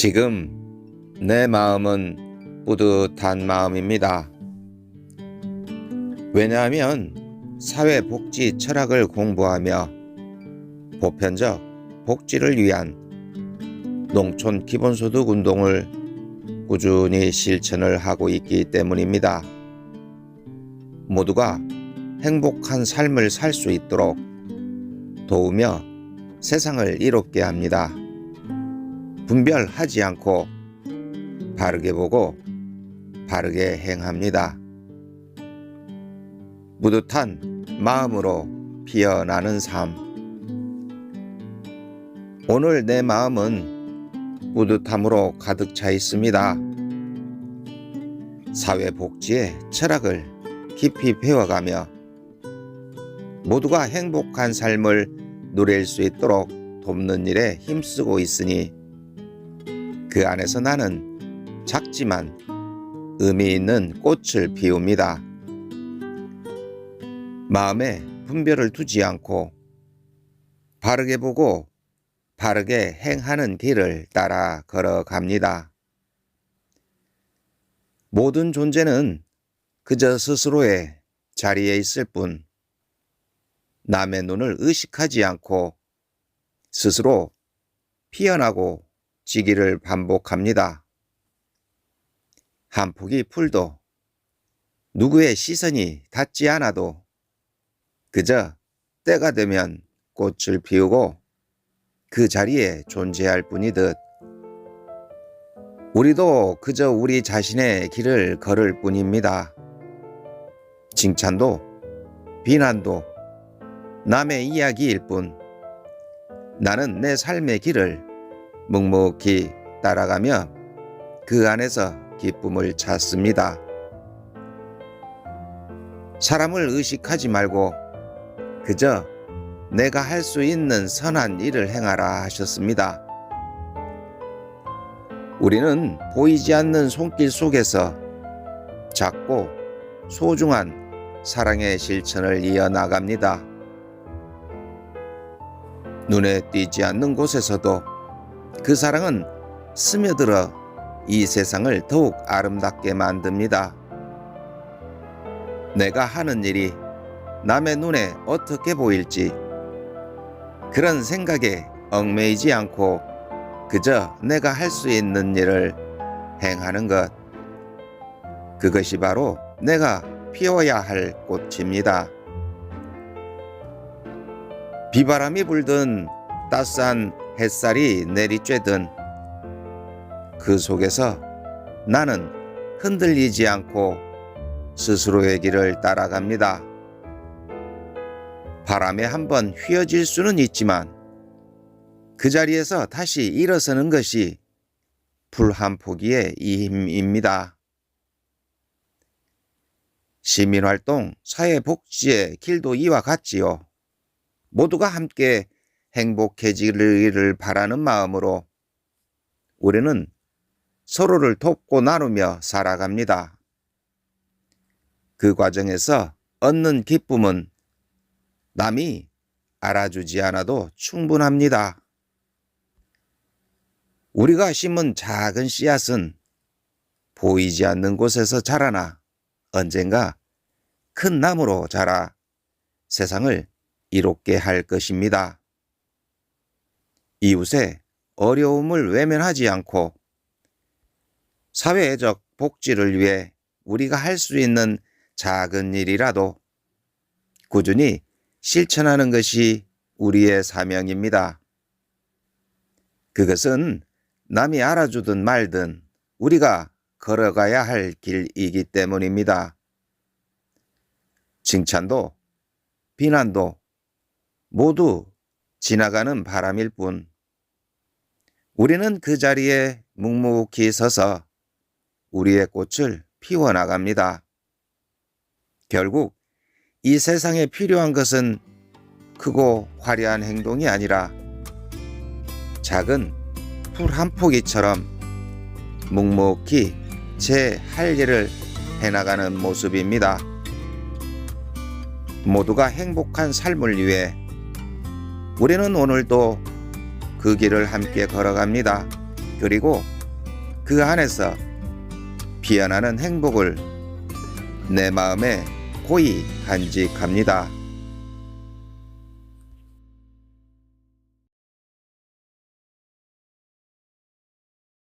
지금 내 마음은 뿌듯한 마음입니다. 왜냐하면 사회복지 철학을 공부하며 보편적 복지를 위한 농촌 기본소득 운동을 꾸준히 실천을 하고 있기 때문입니다. 모두가 행복한 삶을 살 수 있도록 도우며 세상을 이롭게 합니다. 분별하지 않고 바르게 보고 바르게 행합니다. 뿌듯한 마음으로 피어나는 삶. 오늘 내 마음은 뿌듯함으로 가득 차 있습니다. 사회복지의 철학을 깊이 배워가며 모두가 행복한 삶을 누릴 수 있도록 돕는 일에 힘쓰고 있으니 그 안에서 나는 작지만 의미 있는 꽃을 피웁니다. 마음에 분별을 두지 않고 바르게 보고 바르게 행하는 길을 따라 걸어갑니다. 모든 존재는 그저 스스로의 자리에 있을 뿐 남의 눈을 의식하지 않고 스스로 피어나고 지기를 반복합니다. 한 폭이 풀도 누구의 시선이 닿지 않아도 그저 때가 되면 꽃을 피우고 그 자리에 존재할 뿐이듯 우리도 그저 우리 자신의 길을 걸을 뿐입니다. 칭찬도 비난도 남의 이야기일 뿐 나는 내 삶의 길을 묵묵히 따라가며 그 안에서 기쁨을 찾습니다. 사람을 의식하지 말고 그저 내가 할 수 있는 선한 일을 행하라 하셨습니다. 우리는 보이지 않는 손길 속에서 작고 소중한 사랑의 실천을 이어나갑니다. 눈에 띄지 않는 곳에서도 그 사랑은 스며들어 이 세상을 더욱 아름답게 만듭니다. 내가 하는 일이 남의 눈에 어떻게 보일지 그런 생각에 얽매이지 않고 그저 내가 할 수 있는 일을 행하는 것. 그것이 바로 내가 피워야 할 꽃입니다. 비바람이 불든 따스한 햇살이 내리쬐든 그 속에서 나는 흔들리지 않고 스스로의 길을 따라갑니다. 바람에 한번 휘어질 수는 있지만 그 자리에서 다시 일어서는 것이 불 한 포기의 힘입니다. 시민활동, 사회복지의 길도 이와 같지요. 모두가 함께 행복해지기를 바라는 마음으로 우리는 서로를 돕고 나누며 살아갑니다. 그 과정에서 얻는 기쁨은 남이 알아주지 않아도 충분합니다. 우리가 심은 작은 씨앗은 보이지 않는 곳에서 자라나 언젠가 큰 나무로 자라 세상을 이롭게 할 것입니다. 이웃의 어려움을 외면하지 않고 사회적 복지를 위해 우리가 할 수 있는 작은 일이라도 꾸준히 실천하는 것이 우리의 사명입니다. 그것은 남이 알아주든 말든 우리가 걸어가야 할 길이기 때문입니다. 칭찬도 비난도 모두 지나가는 바람일 뿐 우리는 그 자리에 묵묵히 서서 우리의 꽃을 피워나갑니다. 결국 이 세상에 필요한 것은 크고 화려한 행동이 아니라 작은 풀 한 포기처럼 묵묵히 제 할 일을 해나가는 모습입니다. 모두가 행복한 삶을 위해 우리는 오늘도 그 길을 함께 걸어갑니다. 그리고 그 안에서 피어나는 행복을 내 마음에 고이 간직합니다.